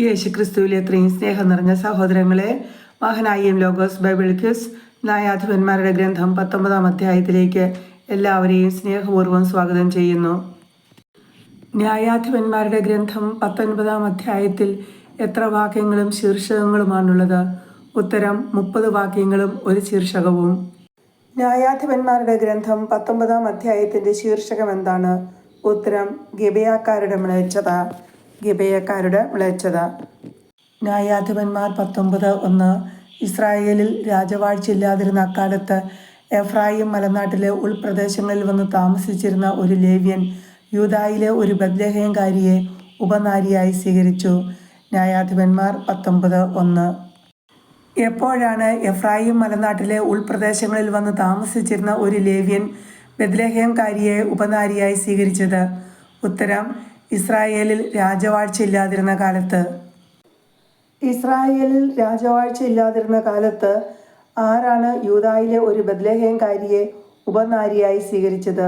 യേശുക്രിസ്തുവിൽ എത്രയും സ്നേഹം നിറഞ്ഞ സഹോദരങ്ങളെ മഹാനായും ലോഗോസ് ബൈബിൾ ക്യൂസ് ന്യായാധിപന്മാരുടെ ഗ്രന്ഥം പത്തൊമ്പതാം അധ്യായത്തിലേക്ക് എല്ലാവരെയും സ്നേഹപൂർവം സ്വാഗതം ചെയ്യുന്നു. ന്യായാധിപന്മാരുടെ ഗ്രന്ഥം പത്തൊൻപതാം അധ്യായത്തിൽ എത്ര വാക്യങ്ങളും ശീർഷകങ്ങളുമാണുള്ളത്? ഉത്തരം മുപ്പത് വാക്യങ്ങളും ഒരു ശീർഷകവും. ന്യായാധിപന്മാരുടെ ഗ്രന്ഥം പത്തൊമ്പതാം അധ്യായത്തിന്റെ ശീർഷകം എന്താണ്? ഉത്തരം ഗബയാക്കാരുടെ മ്ലേച്ഛത ഗിബയക്കാരുടെ വിളച്ചത്. ന്യായാധിപന്മാർ പത്തൊമ്പത് ഒന്ന്. ഇസ്രായേലിൽ രാജവാഴ്ചയില്ലാതിരുന്ന അക്കാലത്ത് എഫ്രായിം മലനാട്ടിലെ ഉൾപ്രദേശങ്ങളിൽ വന്ന് താമസിച്ചിരുന്ന ഒരു ലേവ്യൻ യൂതായിലെ ഒരു ബദ്ലഹേംകാരിയെ ഉപനാരിയായി സ്വീകരിച്ചു. ന്യായാധിപന്മാർ പത്തൊമ്പത് ഒന്ന്. എപ്പോഴാണ് എഫ്രായിം മലനാട്ടിലെ ഉൾപ്രദേശങ്ങളിൽ വന്ന് താമസിച്ചിരുന്ന ഒരു ലേവ്യൻ ബദ്ലഹേംകാരിയെ ഉപനാരിയായി സ്വീകരിച്ചത്? ഉത്തരം ഇസ്രായേലിൽ രാജവാഴ്ച ഇല്ലാതിരുന്ന കാലത്ത്. ഇസ്രായേലിൽ രാജവാഴ്ച ഇല്ലാതിരുന്ന കാലത്ത് ആരാണ് യൂതായിലെ ഒരു ബദ്ലഹേംകാരിയെ ഉപനാരിയായി സ്വീകരിച്ചത്?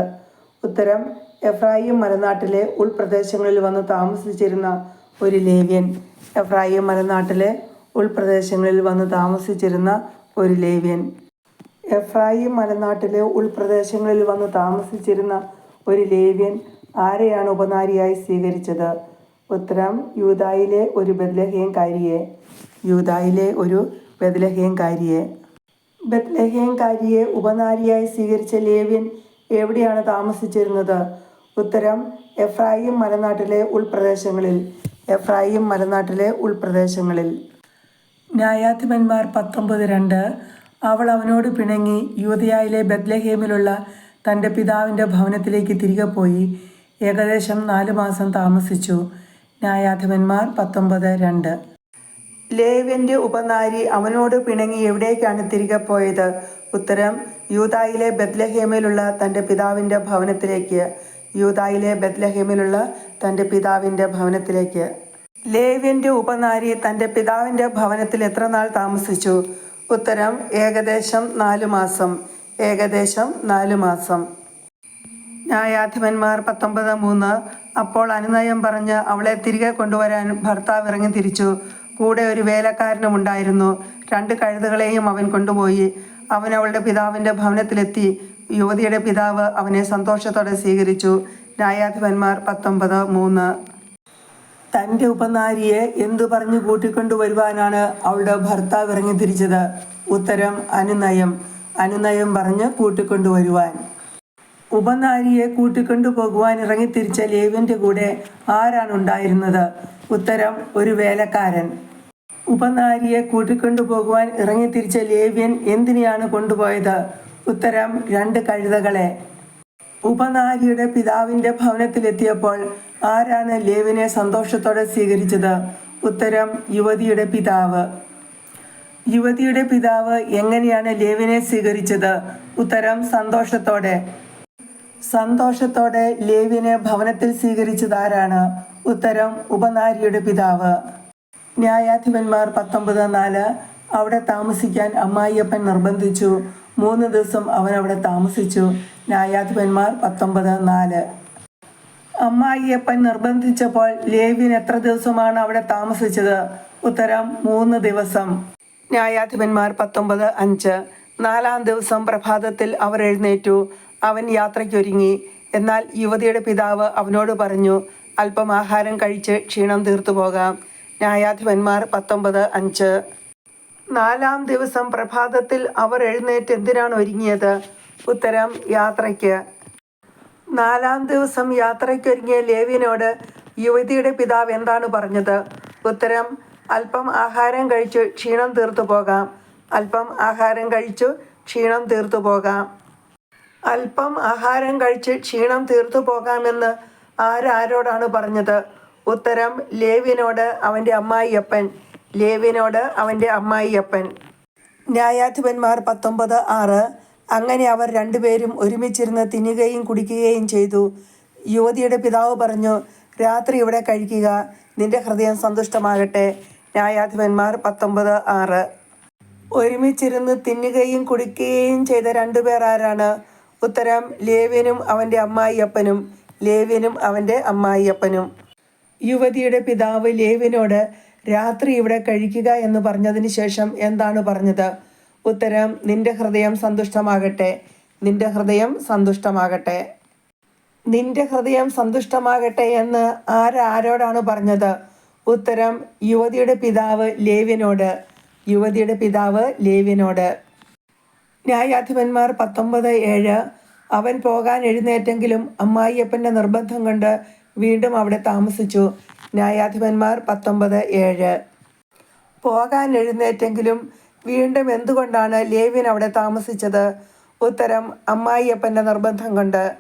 ഉത്തരം എഫ്രായിം മലനാട്ടിലെ ഉൾപ്രദേശങ്ങളിൽ വന്ന് താമസിച്ചിരുന്ന ഒരു ലേവ്യൻ. എഫ്രായിം മലനാട്ടിലെ ഉൾപ്രദേശങ്ങളിൽ വന്ന് താമസിച്ചിരുന്ന ഒരു ലേവ്യൻ. എഫ്രായിം മലനാട്ടിലെ ഉൾപ്രദേശങ്ങളിൽ വന്ന് താമസിച്ചിരുന്ന ഒരു ലേവ്യൻ ആരെയാണ് ഉപനാരിയായി സ്വീകരിച്ചത്? ഉത്തരം യൂതായിലെ ഒരു ബദ്ലഹേംകാരിയെ യൂതായിലെ ഒരു ബദ്ലഹേംകാരിയെ ബദ്ലഹേങ്കാരിയെ ഉപനാരിയായി സ്വീകരിച്ച ലേവ്യൻ എവിടെയാണ് താമസിച്ചിരുന്നത്? ഉത്തരം എഫ്രായിം മലനാട്ടിലെ ഉൾപ്രദേശങ്ങളിൽ. എഫ്രായിം മലനാട്ടിലെ ഉൾപ്രദേശങ്ങളിൽ. ന്യായാധിപന്മാർ പത്തൊമ്പത് രണ്ട് അവൾ അവനോട് പിണങ്ങി യൂതയായിലെ ബദ്ലഹേമിലുള്ള തന്റെ പിതാവിന്റെ ഭവനത്തിലേക്ക് തിരികെ പോയി. ഏകദേശം നാല് മാസം താമസിച്ചു. ന്യായാധിപന്മാർ പത്തൊമ്പത് രണ്ട്. ലേവ്യന്റെ ഉപനാരി അവനോട് പിണങ്ങി എവിടേക്കാണ് തിരികെ പോയത്? ഉത്തരം യൂതായിലെ ബദ്ലഹേമിലുള്ള തന്റെ പിതാവിന്റെ ഭവനത്തിലേക്ക്. യൂതായിലെ ബദ്ലഹേമിലുള്ള തന്റെ പിതാവിന്റെ ഭവനത്തിലേക്ക്. ലേവ്യന്റെ ഉപനാരി തന്റെ പിതാവിന്റെ ഭവനത്തിൽ എത്ര നാൾ താമസിച്ചു? ഉത്തരം ഏകദേശം നാല് മാസം. ഏകദേശം നാല് മാസം. ന്യായാധിപന്മാർ പത്തൊമ്പത് മൂന്ന്. അപ്പോൾ അനുനയം പറഞ്ഞ് അവളെ തിരികെ കൊണ്ടുവരാൻ ഭർത്താവ് ഇറങ്ങി തിരിച്ചു. കൂടെ ഒരു വേലക്കാരനും ഉണ്ടായിരുന്നു. രണ്ട് കഴുതുകളെയും അവൻ കൊണ്ടുപോയി. അവൻ അവളുടെ പിതാവിന്റെ ഭവനത്തിലെത്തി. യുവതിയുടെ പിതാവ് അവനെ സന്തോഷത്തോടെ സ്വീകരിച്ചു. ന്യായാധിപന്മാർ പത്തൊമ്പത് മൂന്ന്. തന്റെ ഉപനാരിയെ എന്തു പറഞ്ഞു കൂട്ടിക്കൊണ്ടുവരുവാനാണ് അവളുടെ ഭർത്താവ് ഇറങ്ങി തിരിച്ചത്? ഉത്തരം അനുനയം. അനുനയം പറഞ്ഞ് കൂട്ടിക്കൊണ്ടുവരുവാൻ. ഉപനാരിയെ കൂട്ടിക്കൊണ്ടു പോകുവാൻ ഇറങ്ങിത്തിരിച്ച ലേവിന്റെ കൂടെ ആരാണ് ഉണ്ടായിരുന്നത് ഉത്തരം ഒരു വേലക്കാരൻ. ഉപനാരിയെ കൂട്ടിക്കൊണ്ടു പോകുവാൻ ഇറങ്ങിത്തിരിച്ച ലേവ്യൻ എന്തിനെയാണ് കൊണ്ടുപോയത്? ഉത്തരം രണ്ട് കഴുതകളെ. ഉപനാരിയുടെ പിതാവിന്റെ ഭവനത്തിലെത്തിയപ്പോൾ ആരാണ് ലേവിനെ സന്തോഷത്തോടെ സ്വീകരിച്ചത്? ഉത്തരം യുവതിയുടെ പിതാവ്. യുവതിയുടെ പിതാവ് എങ്ങനെയാണ് ലേവിനെ സ്വീകരിച്ചത്? ഉത്തരം സന്തോഷത്തോടെ. സന്തോഷത്തോടെ ലേവിനെ ഭവനത്തിൽ സ്വീകരിച്ചതാരാണ് ഉത്തരം ഉപനാരിയുടെ പിതാവ്. ന്യായാധിപന്മാർ പത്തൊമ്പത് നാല് അവിടെ താമസിക്കാൻ അമ്മായിയപ്പൻ നിർബന്ധിച്ചു. മൂന്ന് ദിവസം അവൻ അവിടെ താമസിച്ചു. ന്യായാധിപന്മാർ പത്തൊമ്പത് നാല്. അമ്മായിയപ്പൻ നിർബന്ധിച്ചപ്പോൾ ലേവിൻ എത്ര ദിവസമാണ് അവിടെ താമസിച്ചത്? ഉത്തരം മൂന്ന് ദിവസം. ന്യായാധിപന്മാർ പത്തൊമ്പത് അഞ്ച്. നാലാം ദിവസം പ്രഭാതത്തിൽ അവർ എഴുന്നേറ്റു. അവൻ യാത്രയ്ക്കൊരുങ്ങി. എന്നാൽ യുവതിയുടെ പിതാവ് അവനോട് പറഞ്ഞു അല്പം ആഹാരം കഴിച്ച് ക്ഷീണം തീർത്തു പോകാം. ന്യായാധിപന്മാർ പത്തൊമ്പത് അഞ്ച്. നാലാം ദിവസം പ്രഭാതത്തിൽ അവർ എഴുന്നേറ്റ് എന്തിനാണ് ഒരുങ്ങിയത്? ഉത്തരം യാത്രയ്ക്ക്. നാലാം ദിവസം യാത്രയ്ക്കൊരുങ്ങിയ ലേവിനോട് യുവതിയുടെ പിതാവ് എന്താണ് പറഞ്ഞത്? ഉത്തരം അല്പം ആഹാരം കഴിച്ചു ക്ഷീണം തീർത്തു പോകാം. അല്പം ആഹാരം കഴിച്ചു ക്ഷീണം തീർത്തു പോകാം. അല്പം ആഹാരം കഴിച്ച് ക്ഷീണം തീർത്തു പോകാമെന്ന് ആരാരോടാണ് പറഞ്ഞത്? ഉത്തരം ലേവിനോട് അവന്റെ അമ്മായിയപ്പൻ. ലേവിനോട് അവന്റെ അമ്മായിയപ്പൻ. ന്യായാധിപന്മാർ പത്തൊമ്പത് ആറ്. അങ്ങനെ അവർ രണ്ടുപേരും ഒരുമിച്ചിരുന്ന് തിന്നുകയും കുടിക്കുകയും ചെയ്തു. യുവതിയുടെ പിതാവ് പറഞ്ഞു രാത്രി ഇവിടെ കഴിക്കുക. നിന്റെ ഹൃദയം സന്തുഷ്ടമാകട്ടെ ന്യായാധിപന്മാർ പത്തൊമ്പത് ആറ്. ഒരുമിച്ചിരുന്ന് തിന്നുകയും കുടിക്കുകയും ചെയ്ത രണ്ടുപേർ ആരാണ്? ഉത്തരം ലേവ്യനും അവന്റെ അമ്മായിയപ്പനും ലേവ്യനും അവന്റെ അമ്മായിയപ്പനും. യുവതിയുടെ പിതാവ് ലേവ്യനോട് രാത്രി ഇവിടെ കഴിക്കുക എന്ന് പറഞ്ഞതിന് ശേഷം എന്താണ് പറഞ്ഞത്? ഉത്തരം നിന്റെ ഹൃദയം സന്തുഷ്ടമാകട്ടെ നിന്റെ ഹൃദയം സന്തുഷ്ടമാകട്ടെ. നിന്റെ ഹൃദയം സന്തുഷ്ടമാകട്ടെ എന്ന് ആരാരോടാണ് പറഞ്ഞത്? ഉത്തരം യുവതിയുടെ പിതാവ് ലേവ്യനോട് യുവതിയുടെ പിതാവ് ലേവിനോട് ന്യായാധിപന്മാർ പത്തൊമ്പത് ഏഴ്. അവൻ പോകാൻ എഴുന്നേറ്റെങ്കിലും അമ്മായിയപ്പന്റെ നിർബന്ധം കൊണ്ട് വീണ്ടും അവിടെ താമസിച്ചു. ന്യായാധിപന്മാർ പത്തൊമ്പത് ഏഴ്. പോകാൻ എഴുന്നേറ്റെങ്കിലും വീണ്ടും എന്തുകൊണ്ടാണ് ലേവിൻ അവിടെ താമസിച്ചത്? ഉത്തരം അമ്മായിയപ്പന്റെ നിർബന്ധം കൊണ്ട്.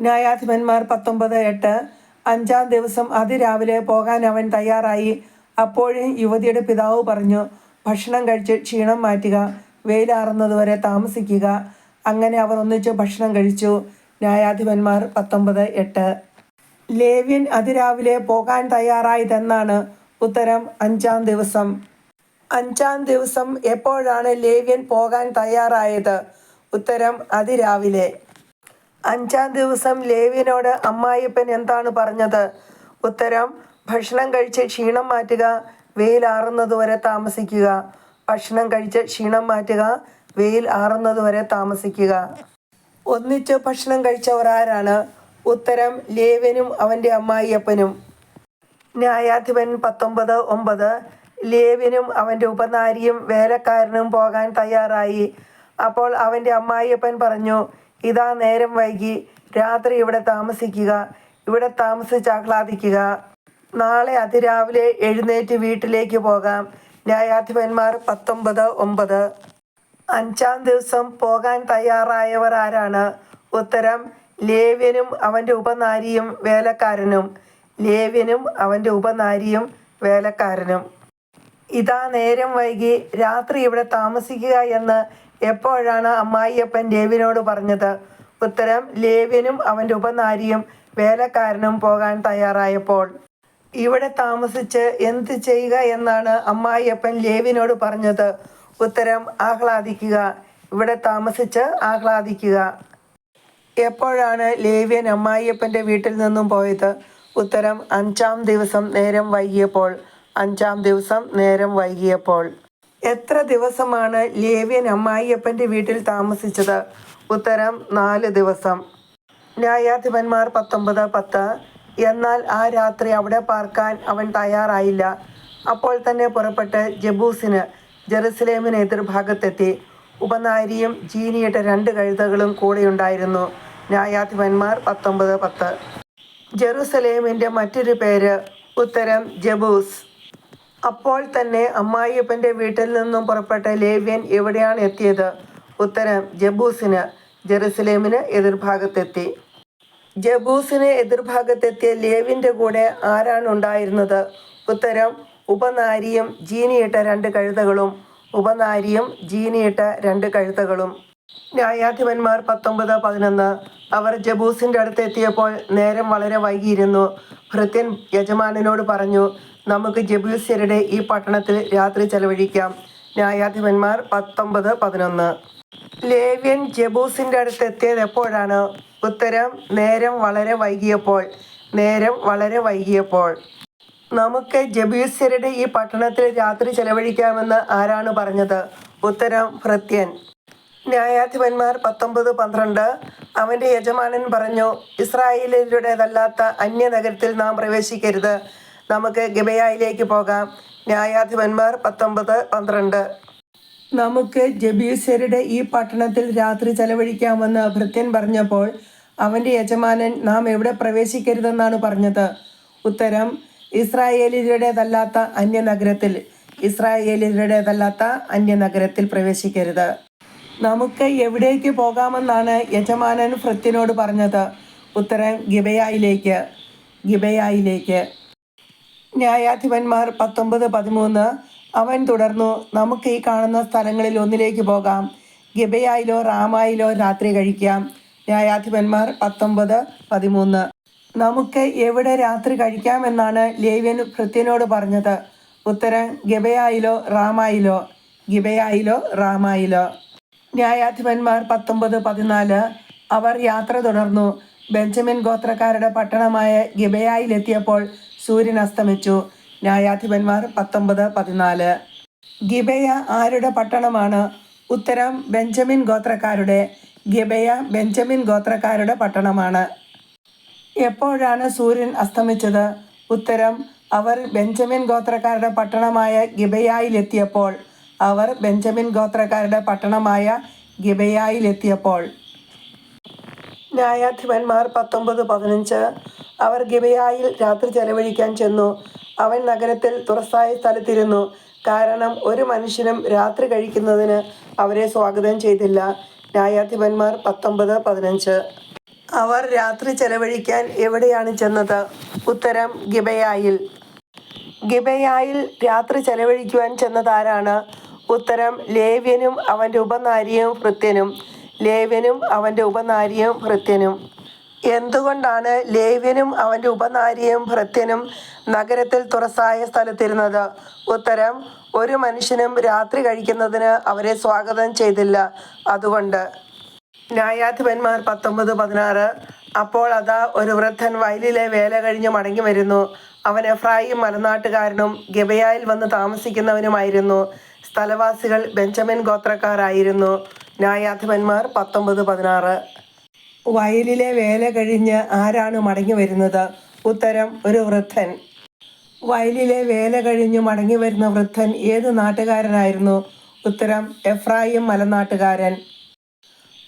ന്യായാധിപന്മാർ പത്തൊമ്പത് എട്ട്. അഞ്ചാം ദിവസം അതിരാവിലെ പോകാൻ അവൻ തയ്യാറായി. അപ്പോഴും യുവതിയുടെ പിതാവ് പറഞ്ഞു ഭക്ഷണം കഴിച്ച് ക്ഷീണം മാറ്റുക. വെയിലാറുന്നതുവരെ താമസിക്കുക. അങ്ങനെ അവർ ഒന്നിച്ച് ഭക്ഷണം കഴിച്ചു. ന്യായാധിപന്മാർ പത്തൊമ്പത് എട്ട്. ലേവ്യൻ അതിരാവിലെ പോകാൻ തയ്യാറായതെന്നാണ് ഉത്തരം അഞ്ചാം ദിവസം. അഞ്ചാം ദിവസം എപ്പോഴാണ് ലേവ്യൻ പോകാൻ തയ്യാറായത്? ഉത്തരം അതിരാവിലെ. അഞ്ചാം ദിവസം ലേവ്യനോട് അമ്മായിപ്പൻ എന്താണ് പറഞ്ഞത്? ഉത്തരം ഭക്ഷണം കഴിച്ച് ക്ഷീണം മാറ്റുക വെയിലാറുന്നതുവരെ താമസിക്കുക. ഭക്ഷണം കഴിച്ച് ക്ഷീണം മാറ്റുക വെയിൽ ആറുന്നതുവരെ താമസിക്കുക. ഒന്നിച്ച് ഭക്ഷണം കഴിച്ചവർ ആരാണ്? ഉത്തരം ലേവനും അവന്റെ അമ്മായിയപ്പനും. ന്യായാധിപൻ പത്തൊമ്പത് ഒമ്പത് ലേവ്യനും അവന്റെ ഉപനാരിയും വേലക്കാരനും പോകാൻ തയ്യാറായി. അപ്പോൾ അവന്റെ അമ്മായിയപ്പൻ പറഞ്ഞു ഇതാ നേരം വൈകി രാത്രി ഇവിടെ താമസിക്കുക ഇവിടെ താമസിച്ച് ആഹ്ലാദിക്കുക. നാളെ അതിരാവിലെ എഴുന്നേറ്റ് വീട്ടിലേക്ക് പോകാം. ന്യായാധിപന്മാർ പത്തൊമ്പത് ഒമ്പത് അഞ്ചാം ദിവസം പോകാൻ തയ്യാറായവർ ആരാണ് ഉത്തരം ലേവ്യനും അവന്റെ ഉപനാരിയും വേലക്കാരനും. ലേവ്യനും അവന്റെ ഉപനാരിയും വേലക്കാരനും. ഇതാ നേരം വൈകി രാത്രി ഇവിടെ താമസിക്കുക എന്ന് എപ്പോഴാണ് അമ്മായിയപ്പൻ ലേവ്യനോട് പറഞ്ഞത്? ഉത്തരം ലേവ്യനും അവന്റെ ഉപനാരിയും വേലക്കാരനും പോകാൻ തയ്യാറായപ്പോൾ. ഇവിടെ താമസിച്ച് എന്ത് ചെയ്യുക എന്നാണ് അമ്മായിയപ്പൻ ലേവിനോട് പറഞ്ഞത്. ഉത്തരം ആഹ്ലാദിക്കുക. ഇവിടെ താമസിച്ച് ആഹ്ലാദിക്കുക. എപ്പോഴാണ് ലേവ്യൻ അമ്മായിയപ്പന്റെ വീട്ടിൽ നിന്നും പോയത്? ഉത്തരം അഞ്ചാം ദിവസം നേരം വൈകിയപ്പോൾ. അഞ്ചാം ദിവസം നേരം വൈകിയപ്പോൾ. എത്ര ദിവസമാണ് ലേവ്യൻ അമ്മായിയപ്പന്റെ വീട്ടിൽ താമസിച്ചത്? ഉത്തരം നാല് ദിവസം. ന്യായാധിപന്മാർ പത്തൊമ്പത് പത്ത്. എന്നാൽ ആ രാത്രി അവിടെ പാർക്കാൻ അവൻ തയ്യാറായില്ല. അപ്പോൾ തന്നെ പുറപ്പെട്ട് ജബൂസിന് ജെറുസലേമിന് എതിർഭാഗത്തെത്തി. ഉപനാരിയും ജീനിയിട്ട രണ്ട് കഴുതകളും കൂടെയുണ്ടായിരുന്നു. ന്യായാധിപന്മാർ പത്തൊമ്പത് പത്ത്. ജെറുസലേമിന്റെ മറ്റൊരു പേര് ഉത്തരം ജബൂസ്. അപ്പോൾ തന്നെ അമ്മായിയപ്പന്റെ വീട്ടിൽ നിന്നും പുറപ്പെട്ട ലേവ്യൻ എവിടെയാണ് എത്തിയത്? ഉത്തരം ജബൂസിന് ജെറുസലേമിന് എതിർഭാഗത്തെത്തി. ജബൂസിന് എതിർഭാഗത്തെത്തിയ ലേവിന്റെ കൂടെ ആരാണ് ഉണ്ടായിരുന്നത്? ഉത്തരം ഉപനാരിയും ജീനിയിട്ട രണ്ട് കഴുതകളും. ഉപനാരിയും ജീനിയിട്ട രണ്ട് കഴുതകളും. ന്യായാധിപന്മാർ പത്തൊമ്പത് പതിനൊന്ന്. അവർ ജബൂസിന്റെ അടുത്ത് എത്തിയപ്പോൾ നേരം വളരെ വൈകിയിരുന്നു. ഭൃത്യൻ യജമാനനോട് പറഞ്ഞു നമുക്ക് ജബൂസ്യരുടെ ഈ പട്ടണത്തിൽ രാത്രി ചെലവഴിക്കാം. ന്യായാധിപന്മാർ പത്തൊമ്പത് പതിനൊന്ന്. ലേവ്യൻ ജബൂസിന്റെ അടുത്ത് എത്തിയത് എപ്പോഴാണ് ഉത്തരം നേരം വളരെ വൈകിയപ്പോൾ നേരം വളരെ വൈകിയപ്പോൾ. നമുക്ക് ജബീസ്യരുടെ ഈ പട്ടണത്തിൽ രാത്രി ചെലവഴിക്കാമെന്ന് ആരാണ് പറഞ്ഞത്? ഉത്തരം ഭൃത്യൻ. ന്യായാധിപന്മാർ പത്തൊമ്പത് പന്ത്രണ്ട് അവന്റെ യജമാനൻ പറഞ്ഞു ഇസ്രായേലിന്റെതല്ലാത്ത അന്യ നഗരത്തിൽ നാം പ്രവേശിക്കരുത്. നമുക്ക് ഗബയായിലേക്ക് പോകാം. ന്യായാധിപന്മാർ പത്തൊമ്പത് പന്ത്രണ്ട്. നമുക്ക് ജബീസ്യരുടെ ഈ പട്ടണത്തിൽ രാത്രി ചെലവഴിക്കാമെന്ന് ഭൃത്യൻ പറഞ്ഞപ്പോൾ അവന്റെ യജമാനൻ നാം എവിടെ പ്രവേശിക്കരുതെന്നാണ് പറഞ്ഞത്. ഉത്തരം ഇസ്രായേലിയരുടേതല്ലാത്ത അന്യനഗരത്തിൽ അന്യ അന്യനഗരത്തിൽ പ്രവേശിക്കരുത്. നമുക്ക് എവിടേക്ക് പോകാമെന്നാണ് യജമാനൻ ഫ്രത്തിനോട് പറഞ്ഞത്. ഉത്തരം ഗിബയായിലേക്ക്. ഗിബയായിലേക്ക്. ന്യായാധിപന്മാർ പത്തൊമ്പത് പതിമൂന്ന് അവൻ തുടർന്നു നമുക്ക് ഈ കാണുന്ന സ്ഥലങ്ങളിൽ ഒന്നിലേക്ക് പോകാം. ഗിബയായിലോ റാമായിലോ രാത്രി കഴിക്കാം. ന്യായാധിപന്മാർ പത്തൊമ്പത് പതിമൂന്ന്. നമുക്ക് എവിടെ രാത്രി കഴിക്കാമെന്നാണ് ലേവ്യൻ ഭൃത്യനോട് പറഞ്ഞത്. ഉത്തരം ഗിബയായിലോ റാമായിലോ. ഗിബയായിലോ റാമായിലോ. ന്യായാധിപന്മാർ പത്തൊമ്പത് പതിനാല്. അവർ യാത്ര തുടർന്നു. ബെഞ്ചമിൻ ഗോത്രക്കാരുടെ പട്ടണമായ ഗിബയായിലെത്തിയപ്പോൾ സൂര്യൻ അസ്തമിച്ചു. ന്യായാധിപന്മാർ പത്തൊമ്പത് പതിനാല്. ഗിബയ ആരുടെ പട്ടണമാണ്? ഉത്തരം ബെഞ്ചമിൻ ഗോത്രക്കാരുടെ. ഗിബയ ബെഞ്ചമിൻ ഗോത്രക്കാരുടെ പട്ടണമാണ്. എപ്പോഴാണ് സൂര്യൻ അസ്തമിച്ചത്? ഉത്തരം അവർ ബെഞ്ചമിൻ ഗോത്രക്കാരുടെ പട്ടണമായ ഗിബയായിലെത്തിയപ്പോൾ. അവർ ബെഞ്ചമിൻ ഗോത്രക്കാരുടെ പട്ടണമായ ഗിബയായിലെത്തിയപ്പോൾ. ന്യായാധിപന്മാർ പത്തൊമ്പത് പതിനഞ്ച്. അവർ ഗിബയായിൽ രാത്രി ചെലവഴിക്കാൻ ചെന്നു. അവൻ നഗരത്തിൽ തുറസായ സ്ഥലത്തിരുന്നു. കാരണം ഒരു മനുഷ്യനും രാത്രി കഴിക്കുന്നതിന് അവരെ സ്വാഗതം ചെയ്തില്ല. ന്യായാധിപന്മാർ പത്തൊമ്പത് പതിനഞ്ച്. അവർ രാത്രി ചെലവഴിക്കാൻ എവിടെയാണ് ചെന്നത്? ഉത്തരം ഗിബയായിൽ. ഗിബയായിൽ രാത്രി ചെലവഴിക്കുവാൻ ചെന്നതാരാണ് ഉത്തരം ലേവ്യനും അവന്റെ ഉപനാരിയും ഭൃത്യനും. ലേവ്യനും അവന്റെ ഉപനാരിയും ഭൃത്യനും. എന്തുകൊണ്ടാണ് ലേവ്യനും അവന്റെ ഉപനാരിയും ഭൃത്യനും നഗരത്തിൽ തുറസായ സ്ഥലത്തിരുന്നത്? ഉത്തരം ഒരു മനുഷ്യനും രാത്രി കഴിക്കുന്നതിന് അവരെ സ്വാഗതം ചെയ്തില്ല. അതുകൊണ്ട് ന്യായാധിപന്മാർ പത്തൊമ്പത് പതിനാറ് അപ്പോൾ അതാ ഒരു വൃദ്ധൻ വയലിലെ വേല കഴിഞ്ഞ് മടങ്ങി വരുന്നു. അവൻ എഫ്രായിം മലനാട്ടുകാരനും ഗബയായിൽ വന്ന് താമസിക്കുന്നവനുമായിരുന്നു. സ്ഥലവാസികൾ ബെഞ്ചമിൻ ഗോത്രക്കാരായിരുന്നു. ന്യായാധിപന്മാർ പത്തൊമ്പത് പതിനാറ്. വയലിലെ വേല കഴിഞ്ഞ് ആരാണ് മടങ്ങി വരുന്നത്? ഉത്തരം ഒരു വൃദ്ധൻ. വയലിലെ വേല കഴിഞ്ഞ് മടങ്ങി വരുന്ന വൃദ്ധൻ ഏത് നാട്ടുകാരനായിരുന്നു? ഉത്തരം എഫ്രായിം മലനാട്ടുകാരൻ.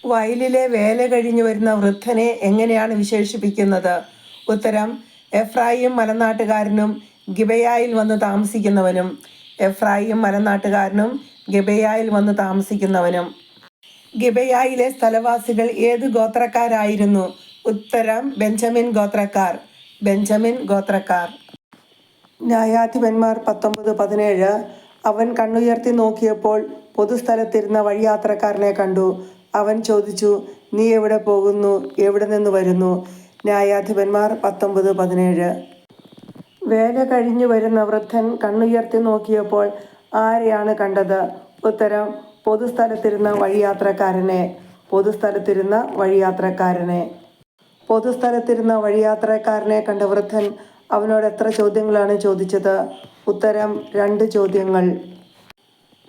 വയലിലെ വേല കഴിഞ്ഞു വരുന്ന വൃദ്ധനെ എങ്ങനെയാണ് വിശേഷിപ്പിക്കുന്നത്? ഉത്തരം എഫ്രായിം മലനാട്ടുകാരനും ഗിബയായിൽ വന്ന് താമസിക്കുന്നവനും. എഫ്രായിം മലനാട്ടുകാരനും ഗിബയായിൽ വന്ന് താമസിക്കുന്നവനും. ഗിബയായിലെ സ്ഥലവാസികൾ ഏത് ഗോത്രക്കാരായിരുന്നു? ഉത്തരം ബെഞ്ചമിൻ ഗോത്രക്കാർ. ബെഞ്ചമിൻ ഗോത്രക്കാർ. ന്യായാധിപന്മാർ പത്തൊമ്പത് പതിനേഴ്. അവൻ കണ്ണുയർത്തി നോക്കിയപ്പോൾ പൊതുസ്ഥലത്തിരുന്ന വഴിയാത്രക്കാരനെ കണ്ടു. അവൻ ചോദിച്ചു നീ എവിടെ പോകുന്നു? എവിടെ നിന്ന് വരുന്നു? ന്യായാധിപന്മാർ പത്തൊമ്പത് പതിനേഴ്. വേല കഴിഞ്ഞു വരുന്ന വൃദ്ധൻ കണ്ണുയർത്തി നോക്കിയപ്പോൾ ആരെയാണ് കണ്ടത്? ഉത്തരം പൊതുസ്ഥലത്തിരുന്ന വഴിയാത്രക്കാരനെ പൊതുസ്ഥലത്തിരുന്ന വഴിയാത്രക്കാരനെ. പൊതുസ്ഥലത്തിരുന്ന വഴിയാത്രക്കാരനെ കണ്ട വൃദ്ധൻ അവനോട് എത്ര ചോദ്യങ്ങളാണ് ചോദിച്ചത്? ഉത്തരം രണ്ട് ചോദ്യങ്ങൾ.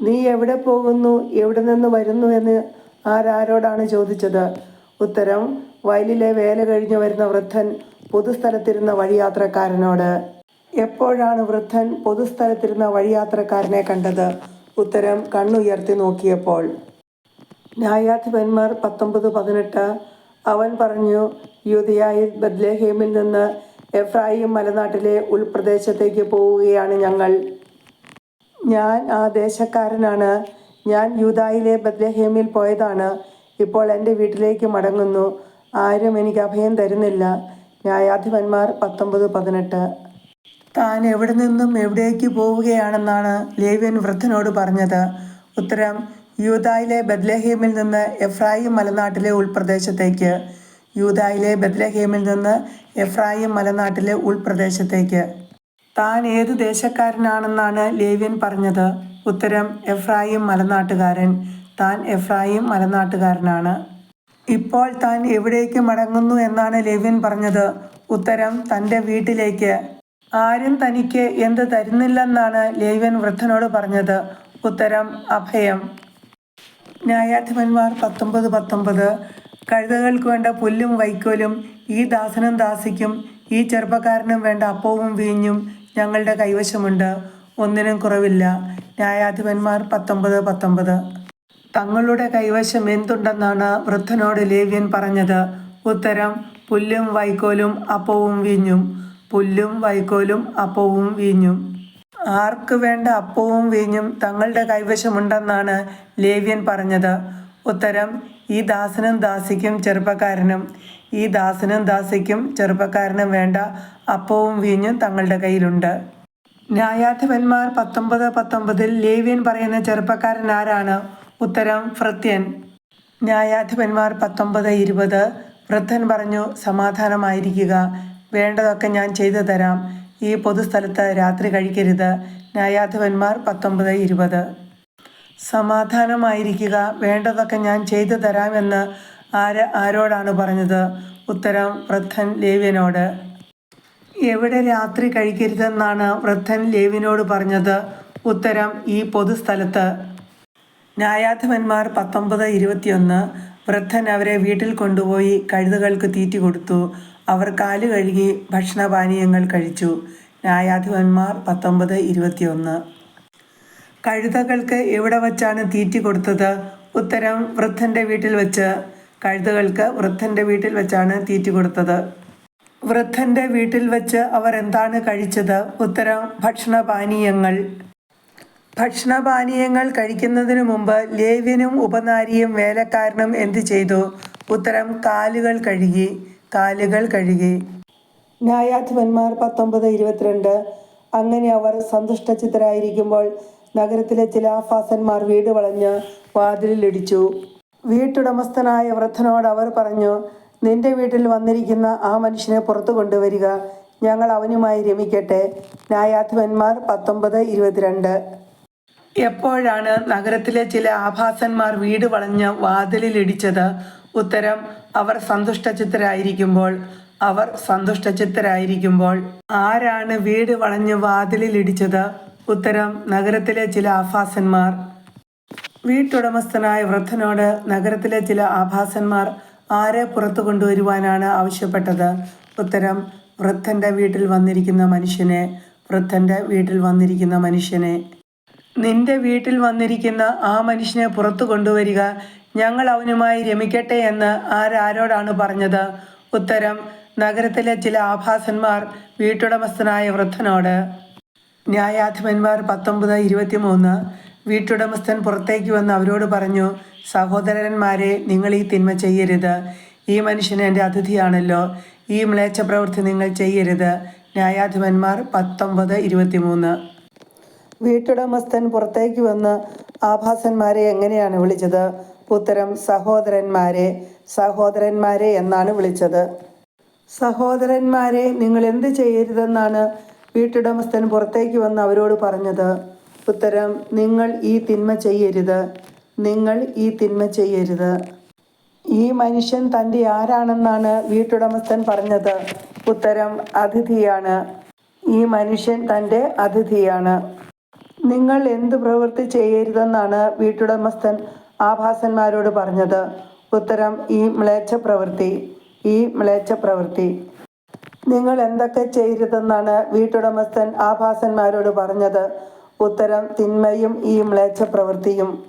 നീ എവിടെ പോകുന്നു? എവിടെ നിന്ന് വരുന്നു? എന്ന് ആരാരോടാണ് ചോദിച്ചത്? ഉത്തരം വയലിലെ വേല കഴിഞ്ഞു വരുന്ന വൃദ്ധൻ പൊതുസ്ഥലത്തിരുന്ന വഴിയാത്രക്കാരനോട്. എപ്പോഴാണ് വൃദ്ധൻ പൊതുസ്ഥലത്തിരുന്ന വഴിയാത്രക്കാരനെ കണ്ടത്? ഉത്തരം കണ്ണുയർത്തി നോക്കിയപ്പോൾ. ന്യായാധിപന്മാർ പത്തൊമ്പത് പതിനെട്ട് അവൻ പറഞ്ഞു യുദ്ധയായി ബദ്ലേഹേമിൽ നിന്ന് എഫ്രായിം മലനാട്ടിലെ ഉൾപ്രദേശത്തേക്ക് പോവുകയാണ് ഞങ്ങൾ. ഞാൻ ആ ദേശക്കാരനാണ്. ഞാൻ യൂതായിലെ ബദ്ലഹേമിൽ പോയതാണ്. ഇപ്പോൾ എന്റെ വീട്ടിലേക്ക് മടങ്ങുന്നു. ആരും എനിക്ക് അഭയം തരുന്നില്ല. ന്യായാധിപന്മാർ പത്തൊമ്പത് പതിനെട്ട് താൻ എവിടെ നിന്നും എവിടേക്ക് പോവുകയാണെന്നാണ് ലേവ്യൻ വൃദ്ധനോട് പറഞ്ഞത്. ഉത്തരം യൂതായിലെ ബദ്ലഹേമിൽ നിന്ന് എഫ്രായിം മലനാട്ടിലെ ഉൾപ്രദേശത്തേക്ക്. യൂതായിലെ ബദ്ലഹേമിൽ നിന്ന് എഫ്രായിം മലനാട്ടിലെ ഉൾപ്രദേശത്തേക്ക്. താൻ ഏത് ദേശക്കാരനാണെന്നാണ് ലേവ്യൻ പറഞ്ഞത്. ഉത്തരം എഫ്രായിം മലനാട്ടുകാരൻ. താൻ എഫ്രായിം മലനാട്ടുകാരനാണ്. ഇപ്പോൾ താൻ എവിടേക്ക് മടങ്ങുന്നു എന്നാണ് ലേവ്യൻ പറഞ്ഞത്. ഉത്തരം തന്റെ വീട്ടിലേക്ക്. ആരും തനിക്ക് എന്ത് തരുന്നില്ലെന്നാണ് ലേവ്യൻ വൃദ്ധനോട് പറഞ്ഞത്. ഉത്തരം അഭയം. ന്യായാധിപന്മാർ പത്തൊമ്പത് പത്തൊമ്പത്. കഴുതകൾക്ക് വേണ്ട പുല്ലും വൈക്കോലും ഈ ദാസനും ദാസിക്കും ഈ ചെറുപ്പക്കാരനും വേണ്ട അപ്പവും വീഞ്ഞും ഞങ്ങളുടെ കൈവശമുണ്ട്. ഒന്നിനും കുറവില്ല. ന്യായാധിപന്മാർ പത്തൊമ്പത് പത്തൊമ്പത്. തങ്ങളുടെ കൈവശം എന്തുണ്ടെന്നാണ് വൃദ്ധനോട് ലേവ്യൻ പറഞ്ഞത്. ഉത്തരം പുല്ലും വൈക്കോലും അപ്പവും വീഞ്ഞും. പുല്ലും വൈക്കോലും അപ്പവും വീഞ്ഞും. ആർക്ക് വേണ്ട അപ്പവും വീഞ്ഞും തങ്ങളുടെ കൈവശമുണ്ടെന്നാണ് ലേവ്യൻ പറഞ്ഞത്. ഉത്തരം ഈ ദാസനും ദാസിക്കും ചെറുപ്പക്കാരനും. ഈ ദാസനും ദാസിക്കും ചെറുപ്പക്കാരനും വേണ്ട അപ്പവും വീഞ്ഞും തങ്ങളുടെ കയ്യിലുണ്ട്. ന്യായാധിപന്മാർ പത്തൊമ്പത് പത്തൊമ്പതിൽ ലേവ്യൻ പറയുന്ന ചെറുപ്പക്കാരൻ ആരാണ്? ഉത്തരം ഫ്രത്യൻ ന്യായാധിപന്മാർ പത്തൊമ്പത് ഇരുപത് വൃദ്ധൻ പറഞ്ഞു സമാധാനമായിരിക്കുക. വേണ്ടതൊക്കെ ഞാൻ ചെയ്തു തരാം. ഈ പൊതുസ്ഥലത്ത് രാത്രി കഴിക്കരുത്. ന്യായാധിപന്മാർ പത്തൊമ്പത് ഇരുപത്. സമാധാനമായിരിക്കുക. വേണ്ടതൊക്കെ ഞാൻ ചെയ്തു തരാമെന്ന് ആര് ആരോടാണ് പറഞ്ഞത്? ഉത്തരം വൃദ്ധൻ ലേവ്യനോട്. എവിടെ രാത്രി കഴിക്കരുതെന്നാണ് വൃദ്ധൻ ലേവിനോട് പറഞ്ഞത്? ഉത്തരം ഈ പൊതുസ്ഥലത്ത്. ന്യായാധിപന്മാർ പത്തൊമ്പത് ഇരുപത്തിയൊന്ന്. വൃദ്ധൻ അവരെ വീട്ടിൽ കൊണ്ടുപോയി കഴുതകൾക്ക് തീറ്റി കൊടുത്തു. അവർ കാൽ കഴുകി ഭക്ഷണപാനീയങ്ങൾ കഴിച്ചു. ന്യായാധിപന്മാർ പത്തൊമ്പത് ഇരുപത്തിയൊന്ന്. കഴുതകൾക്ക് എവിടെ വച്ചാണ് തീറ്റി കൊടുത്തത്? ഉത്തരം വൃദ്ധന്റെ വീട്ടിൽ വെച്ച്. കഴുതകൾക്ക് വൃദ്ധന്റെ വീട്ടിൽ വെച്ചാണ് തീറ്റി കൊടുത്തത്. വൃദ്ധന്റെ വീട്ടിൽ വെച്ച് അവർ എന്താണ് കഴിച്ചത്? ഉത്തരം ഭക്ഷണപാനീയങ്ങൾ. ഭക്ഷണപാനീയങ്ങൾ കഴിക്കുന്നതിന് മുമ്പ് ലേവ്യനും ഉപനാരിയും വേലക്കാരനും എന്തു ചെയ്തു? ഉത്തരം കാലുകൾ കഴുകി. കാലുകൾ കഴുകി. ന്യായാധിപന്മാർ പത്തൊമ്പത് ഇരുപത്തിരണ്ട്. അങ്ങനെ അവർ സന്തുഷ്ടചിത്തരായിരിക്കുമ്പോൾ നഗരത്തിലെ ചില ആഫാസന്മാർ വീട് വളഞ്ഞ് വാതിലിലിടിച്ചു വീട്ടുടമസ്ഥനായ വൃദ്ധനോട് അവർ പറഞ്ഞു നിന്റെ വീട്ടിൽ വന്നിരിക്കുന്ന ആ മനുഷ്യനെ പുറത്തു കൊണ്ടുവരിക. ഞങ്ങൾ അവനുമായി രമിക്കട്ടെ. ന്യായാധിപന്മാർ പത്തൊമ്പത് ഇരുപത്തിരണ്ട്. എപ്പോഴാണ് നഗരത്തിലെ ചില ആഭാസന്മാർ വീട് വളഞ്ഞ് വാതിലിലിടിച്ചത് ഉത്തരം അവർ സന്തുഷ്ടചിത്തരായിരിക്കുമ്പോൾ അവർ സന്തുഷ്ടചിത്തരായിരിക്കുമ്പോൾ. ആരാണ് വീട് വളഞ്ഞ് വാതിലിൽ ഇടിച്ചത് ഉത്തരം നഗരത്തിലെ ചില ആഭാസന്മാർ. വീട്ടുടമസ്ഥനായ വൃദ്ധനോട് നഗരത്തിലെ ചില ആഭാസന്മാർ ആരെ പുറത്തു കൊണ്ടുവരുവാനാണ് ആവശ്യപ്പെട്ടത്? ഉത്തരം വൃദ്ധന്റെ വീട്ടിൽ വന്നിരിക്കുന്ന മനുഷ്യനെ വൃദ്ധന്റെ വീട്ടിൽ വന്നിരിക്കുന്ന മനുഷ്യനെ. നിന്റെ വീട്ടിൽ വന്നിരിക്കുന്ന ആ മനുഷ്യനെ പുറത്തു കൊണ്ടുവരിക ഞങ്ങൾ അവനുമായി രമിക്കട്ടെ എന്ന് ആരാരോടാണ് പറഞ്ഞത്? ഉത്തരം നഗരത്തിലെ ചില ആഭാസന്മാർ വീട്ടുടമസ്ഥനായ വൃദ്ധനോട് ന്യായാധിപന്മാർ പത്തൊമ്പത് ഇരുപത്തിമൂന്ന് വീട്ടുടമസ്ഥൻ പുറത്തേക്ക് വന്ന് അവരോട് പറഞ്ഞു സഹോദരന്മാരെ നിങ്ങൾ ഈ തിന്മ ചെയ്യരുത്. ഈ മനുഷ്യൻ എന്റെ അതിഥിയാണല്ലോ. ഈ മ്ലേച്ഛ പ്രവൃത്തി നിങ്ങൾ ചെയ്യരുത്. ന്യായാധിപന്മാർ പത്തൊമ്പത് ഇരുപത്തിമൂന്ന്. വീട്ടുടമസ്ഥൻ പുറത്തേക്ക് വന്ന് ആഭാസന്മാരെ എങ്ങനെയാണ് വിളിച്ചത്? ഉത്തരം സഹോദരന്മാരെ സഹോദരന്മാരെ എന്നാണ് വിളിച്ചത്. സഹോദരന്മാരെ നിങ്ങൾ എന്ത് ചെയ്യരുതെന്നാണ് വീട്ടുടമസ്ഥൻ പുറത്തേക്ക് വന്ന് അവരോട് പറഞ്ഞത്. ഉത്തരം നിങ്ങൾ ഈ തിന്മ ചെയ്യരുത്. നിങ്ങൾ ഈ തിന്മ ചെയ്യരുത്. ഈ മനുഷ്യൻ തന്റെ ആരാണെന്നാണ് വീട്ടുടമസ്ഥൻ പറഞ്ഞത്. ഉത്തരം അതിഥിയാണ്. ഈ മനുഷ്യൻ തന്റെ അതിഥിയാണ്. നിങ്ങൾ എന്ത് പ്രവൃത്തി ചെയ്യരുതെന്നാണ് വീട്ടുടമസ്ഥൻ ആഭാസന്മാരോട് പറഞ്ഞത് ഉത്തരം ഈ മ്ലേച്ഛ പ്രവൃത്തി ഈ മ്ലേച്ഛ പ്രവൃത്തി. നിങ്ങൾ എന്തൊക്കെ ചെയ്യരുതെന്നാണ് വീട്ടുടമസ്ഥൻ ആഭാസന്മാരോട് പറഞ്ഞത്. ഉത്തരം തിന്മയും ഈ മ്ലേച്ഛ പ്രവൃത്തിയും.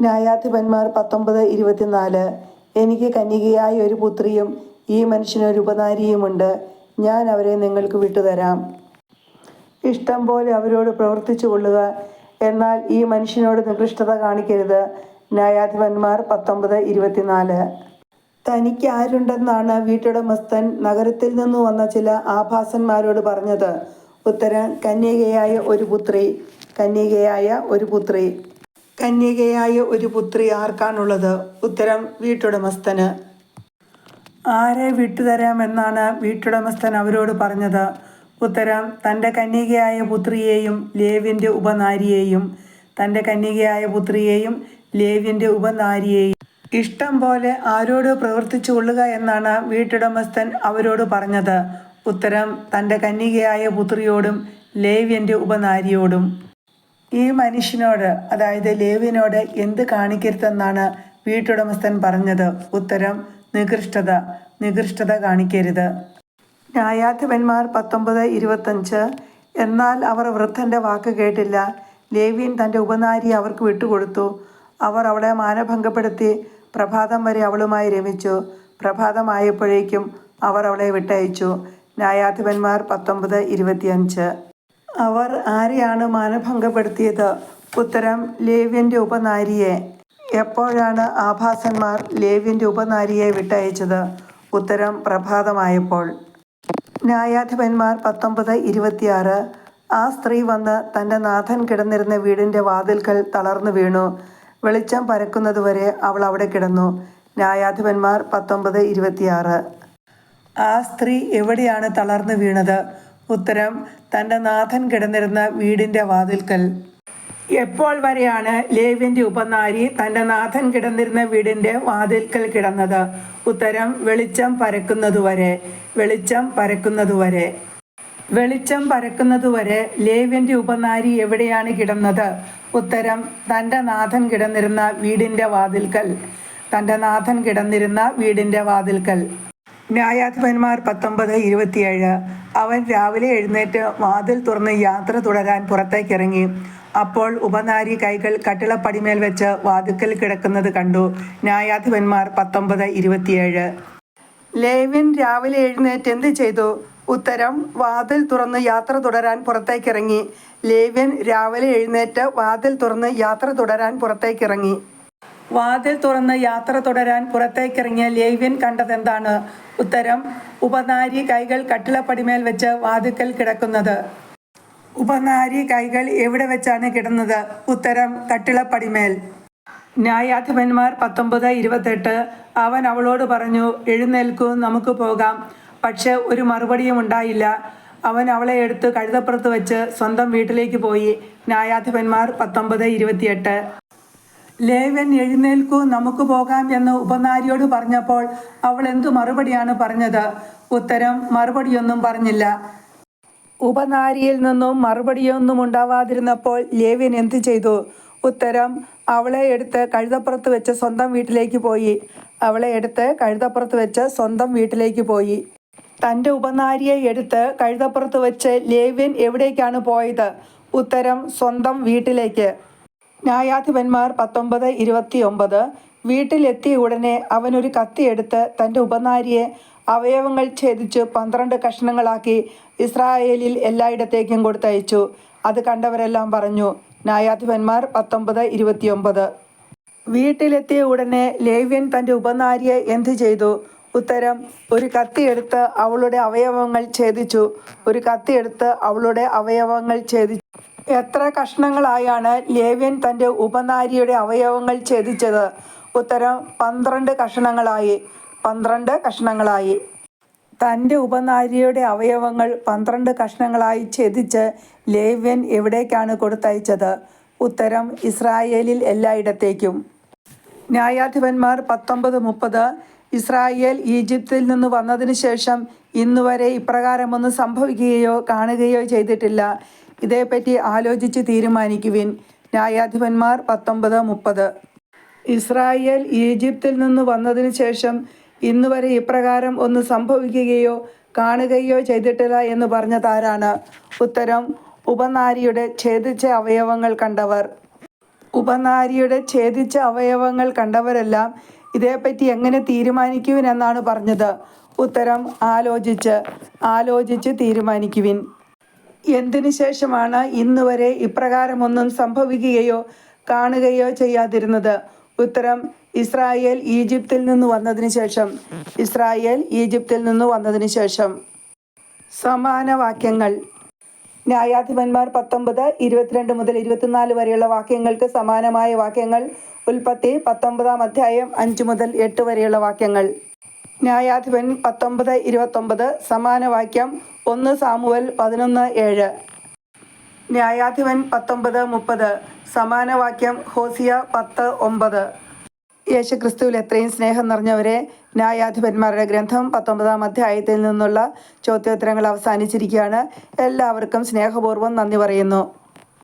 ന്യായാധിപന്മാർ പത്തൊമ്പത് ഇരുപത്തിനാല് എനിക്ക് കന്യകയായ ഒരു പുത്രിയും ഈ മനുഷ്യനൊരു ഉപനാരിയുമുണ്ട്. ഞാൻ അവരെ നിങ്ങൾക്ക് വിട്ടുതരാം. ഇഷ്ടം പോലെ അവരോട് പ്രവർത്തിച്ചു കൊള്ളുക. എന്നാൽ ഈ മനുഷ്യനോട് നികൃഷ്ടത കാണിക്കരുത്. ന്യായാധിപന്മാർ പത്തൊമ്പത് ഇരുപത്തിനാല്. തനിക്ക് ആരുണ്ടെന്നാണ് വീട്ടുടമസ്ഥൻ നഗരത്തിൽ നിന്നു വന്ന ചില ആഭാസന്മാരോട് പറഞ്ഞത്. ഉത്തരം കന്യകയായ ഒരു പുത്രി. കന്യകയായ ഒരു പുത്രി. കന്യകയായ ഒരു പുത്രി ആർക്കാണുള്ളത്? ഉത്തരം വീട്ടുടമസ്ഥന്. ആരെ വിട്ടുതരാമെന്നാണ് വീട്ടുടമസ്ഥൻ അവരോട് പറഞ്ഞത്. ഉത്തരം തന്റെ കന്യകയായ പുത്രിയെയും ലേവിന്റെ ഉപനാരിയെയും തന്റെ കന്യകയായ പുത്രിയെയും ലേവ്യന്റെ ഉപനാരിയെയും. ഇഷ്ടം പോലെ ആരോട് പ്രവർത്തിച്ചു കൊള്ളുക എന്നാണ് വീട്ടുടമസ്ഥൻ അവരോട് പറഞ്ഞത്. ഉത്തരം തന്റെ കന്യകയായ പുത്രിയോടും ലേവ്യന്റെ ഉപനാരിയോടും. ഈ മനുഷ്യനോട് അതായത് ലേവ്യനോട് എന്ത് കാണിക്കരുതെന്നാണ് വീട്ടുടമസ്ഥൻ പറഞ്ഞത്. ഉത്തരം നികൃഷ്ടത. നികൃഷ്ടത കാണിക്കരുത്. ന്യായാധിപന്മാർ പത്തൊമ്പത് ഇരുപത്തഞ്ച്. എന്നാൽ അവർ വൃദ്ധന്റെ വാക്ക് കേട്ടില്ല. ലേവ്യൻ തന്റെ ഉപനാരി അവർക്ക് വിട്ടുകൊടുത്തു. അവർ അവളെ മാനഭംഗപ്പെടുത്തി പ്രഭാതം വരെ അവളുമായി രമിച്ചു. പ്രഭാതമായപ്പോഴേക്കും അവർ അവളെ വിട്ടയച്ചു. ന്യായാധിപന്മാർ പത്തൊമ്പത് ഇരുപത്തിയഞ്ച്. അവർ ആരെയാണ് മാനഭംഗപ്പെടുത്തിയത്? ഉത്തരം ലേവ്യന്റെ ഉപനാരിയെ. എപ്പോഴാണ് ആഭാസന്മാർ ലേവ്യന്റെ ഉപനാരിയെ വിട്ടയച്ചത്? ഉത്തരം പ്രഭാതമായപ്പോൾ. ന്യായാധിപന്മാർ പത്തൊമ്പത് ഇരുപത്തിയാറ്. ആ സ്ത്രീ വന്ന് തന്റെ നാഥൻ കിടന്നിരുന്ന വീടിന്റെ വാതിൽക്കൽ തളർന്നു വീണു. വെളിച്ചം പരക്കുന്നതുവരെ അവൾ അവിടെ കിടന്നു. ന്യായാധിപന്മാർ പത്തൊമ്പത് ഇരുപത്തിയാറ്. ആ സ്ത്രീ എവിടെയാണ് തളർന്നു വീണത്? ഉത്തരം തന്റെ നാഥൻ കിടന്നിരുന്ന വീടിന്റെ വാതിൽക്കൽ. എപ്പോൾ വരെയാണ് ലേവ്യന്റെ ഉപനാരി തന്റെ നാഥൻ കിടന്നിരുന്ന വീടിന്റെ വാതിൽക്കൽ കിടന്നത്? ഉത്തരം വെളിച്ചം പരക്കുന്നതുവരെ വെളിച്ചം പരക്കുന്നതുവരെ വെളിച്ചം പരക്കുന്നതുവരെ ലേവ്യന്റെ ഉപനാരി എവിടെയാണ് കിടന്നത്? ഉത്തരം തന്റെ നാഥൻ കിടന്നിരുന്ന വീടിന്റെ വാതിൽക്കൽ. തന്റെ നാഥൻ കിടന്നിരുന്ന വീടിന്റെ വാതിൽക്കൽ. ന്യായാധിപന്മാർ പത്തൊമ്പത് ഇരുപത്തിയേഴ്. അവൻ രാവിലെ എഴുന്നേറ്റ് വാതിൽ തുറന്ന് യാത്ര തുടരാൻ പുറത്തേക്കിറങ്ങി. അപ്പോൾ ഉപനാരി കൈകൾ കട്ടിളപ്പടിമേൽ വെച്ച് വാതിക്കൽ കിടക്കുന്നത് കണ്ടു. ന്യായാധിപന്മാർ പത്തൊമ്പത് ഇരുപത്തിയേഴ്. ലേവിൻ രാവിലെ എഴുന്നേറ്റ് എന്ത് ചെയ്തു? ഉത്തരം വാതിൽ തുറന്ന് യാത്ര തുടരാൻ പുറത്തേക്കിറങ്ങി. ലേവ്യൻ രാവിലെ എഴുന്നേറ്റ് വാതിൽ തുറന്ന് യാത്ര തുടരാൻ പുറത്തേക്കിറങ്ങി. വാതിൽ തുറന്ന് യാത്ര തുടരാൻ പുറത്തേക്കിറങ്ങിയ ലേവ്യൻ കണ്ടതെന്താണ്? ഉത്തരം ഉപനാരി കൈകൾ കട്ടിളപ്പടിമേൽ വെച്ച് വാതിക്കൽ കിടക്കുന്നത്. ഉപനാരി കൈകൾ എവിടെ വെച്ചാണ് കിടന്നത്? ഉത്തരം കട്ടിളപ്പടിമേൽ ന്യായാധിപന്മാർ പത്തൊമ്പത് ഇരുപത്തെട്ട് അവൻ അവളോട് പറഞ്ഞു എഴുന്നേൽക്കൂ നമുക്ക് പോകാം. പക്ഷെ ഒരു മറുപടിയും ഉണ്ടായില്ല. അവൻ അവളെ എടുത്ത് കഴുതപ്പുറത്ത് വെച്ച് സ്വന്തം വീട്ടിലേക്ക് പോയി. ന്യായാധിപന്മാർ പത്തൊമ്പത് ഇരുപത്തിയെട്ട്. ലേവൻ എഴുന്നേൽക്കൂ നമുക്ക് പോകാം എന്ന് ഉപനാരിയോട് പറഞ്ഞപ്പോൾ അവൾ എന്തു മറുപടിയാണ് പറഞ്ഞത്? ഉത്തരം മറുപടിയൊന്നും പറഞ്ഞില്ല. ഉപനാരിയിൽ നിന്നും മറുപടിയൊന്നും ഉണ്ടാവാതിരുന്നപ്പോൾ ലേവ്യൻ എന്തു ചെയ്തു? ഉത്തരം അവളെ എടുത്ത് കഴുതപ്പുറത്ത് വെച്ച് സ്വന്തം വീട്ടിലേക്ക് പോയി. അവളെ എടുത്ത് കഴുതപ്പുറത്ത് വെച്ച് സ്വന്തം വീട്ടിലേക്ക് പോയി. തന്റെ ഉപനാരിയെ എടുത്ത് കഴുതപ്പുറത്ത് വെച്ച് ലേവ്യൻ എവിടേക്കാണ് പോയത്? ഉത്തരം സ്വന്തം വീട്ടിലേക്ക്. ന്യായാധിപന്മാർ പത്തൊമ്പത് ഇരുപത്തി ഒമ്പത് വീട്ടിലെത്തിയ ഉടനെ അവനൊരു കത്തിയെടുത്ത് തന്റെ ഉപനാരിയെ അവയവങ്ങൾ ഛേദിച്ച് പന്ത്രണ്ട് കഷ്ണങ്ങളാക്കി ഇസ്രായേലിൽ എല്ലായിടത്തേക്കും കൊടുത്തയച്ചു. അത് കണ്ടവരെല്ലാം പറഞ്ഞു ന്യായാധിപന്മാർ പത്തൊമ്പത് ഇരുപത്തിയൊമ്പത്. വീട്ടിലെത്തിയ ഉടനെ ലേവ്യൻ തന്റെ ഉപനാരിയെ എന്തു ചെയ്തു? ഉത്തരം ഒരു കത്തിയെടുത്ത് അവളുടെ അവയവങ്ങൾ ഛേദിച്ചു. ഒരു കത്തിയെടുത്ത് അവളുടെ അവയവങ്ങൾ ഛേദിച്ചു. എത്ര കഷ്ണങ്ങളായാണ് ലേവ്യൻ തന്റെ ഉപനാരിയുടെ അവയവങ്ങൾ ഛേദിച്ചത്? ഉത്തരം പന്ത്രണ്ട് കഷ്ണങ്ങളായി. പന്ത്രണ്ട് കഷ്ണങ്ങളായി. തന്റെ ഉപനാരിയുടെ അവയവങ്ങൾ പന്ത്രണ്ട് കഷ്ണങ്ങളായി ഛേദിച്ച് ലേവ്യൻ എവിടേക്കാണ് കൊടുത്തയച്ചത്? ഉത്തരം ഇസ്രായേലിൽ എല്ലായിടത്തേക്കും. ന്യായാധിപന്മാർ പത്തൊമ്പത് മുപ്പത് ഇസ്രായേൽ ഈജിപ്തിൽ നിന്ന് വന്നതിന് ശേഷം ഇന്നുവരെ ഇപ്രകാരമൊന്നും സംഭവിക്കുകയോ കാണുകയോ ചെയ്തിട്ടില്ല. ഇതേപ്പറ്റി ആലോചിച്ച് തീരുമാനിക്കുവിൻ. ന്യായാധിപന്മാർ പത്തൊമ്പത് മുപ്പത്. ഇസ്രായേൽ ഈജിപ്തിൽ നിന്ന് വന്നതിന് ശേഷം ഇന്നുവരെ ഇപ്രകാരം ഒന്ന് സംഭവിക്കുകയോ കാണുകയോ ചെയ്തിട്ടില്ല എന്ന് പറഞ്ഞതാരാണ്? ഉത്തരം ഉപനാരിയുടെ ഛേദിച്ച അവയവങ്ങൾ കണ്ടവർ. ഉപനാരിയുടെ ഛേദിച്ച അവയവങ്ങൾ കണ്ടവരെല്ലാം ഇതേപ്പറ്റി എങ്ങനെ തീരുമാനിക്കുവിൻ എന്നാണ് പറഞ്ഞത്. ഉത്തരം ആലോചിച്ച് ആലോചിച്ച് തീരുമാനിക്കുവിൻ. എന്തിനു ശേഷമാണ് ഇന്ന് വരെ ഇപ്രകാരമൊന്നും സംഭവിക്കുകയോ കാണുകയോ ചെയ്യാതിരുന്നത്? ഉത്തരം ഇസ്രായേൽ ഈജിപ്തിൽ നിന്ന് വന്നതിന് ശേഷം. ഇസ്രായേൽ ഈജിപ്തിൽ നിന്ന് വന്നതിന് ശേഷം. സമാന വാക്യങ്ങൾ. ന്യായാധിപന്മാർ പത്തൊമ്പത് ഇരുപത്തിരണ്ട് മുതൽ ഇരുപത്തിനാല് വരെയുള്ള വാക്യങ്ങൾക്ക് സമാനമായ വാക്യങ്ങൾ ഉൽപ്പത്തി പത്തൊമ്പതാം അധ്യായം അഞ്ച് മുതൽ എട്ട് വരെയുള്ള വാക്യങ്ങൾ. ന്യായാധിപൻ പത്തൊമ്പത് ഇരുപത്തൊമ്പത് സമാന വാക്യം ഒന്ന് സാമുവൽ പതിനൊന്ന് ഏഴ്. ന്യായാധിപൻ പത്തൊമ്പത് മുപ്പത് സമാന വാക്യം ഹോസിയ പത്ത് ഒമ്പത്. യേശുക്രിസ്തുവിൽ എത്രയും സ്നേഹം നിറഞ്ഞവരെ ന്യായാധിപന്മാരുടെ ഗ്രന്ഥം പത്തൊമ്പതാം അധ്യായത്തിൽ നിന്നുള്ള ചോദ്യോത്തരങ്ങൾ അവസാനിച്ചിരിക്കുകയാണ്. എല്ലാവർക്കും സ്നേഹപൂർവം നന്ദി പറയുന്നു.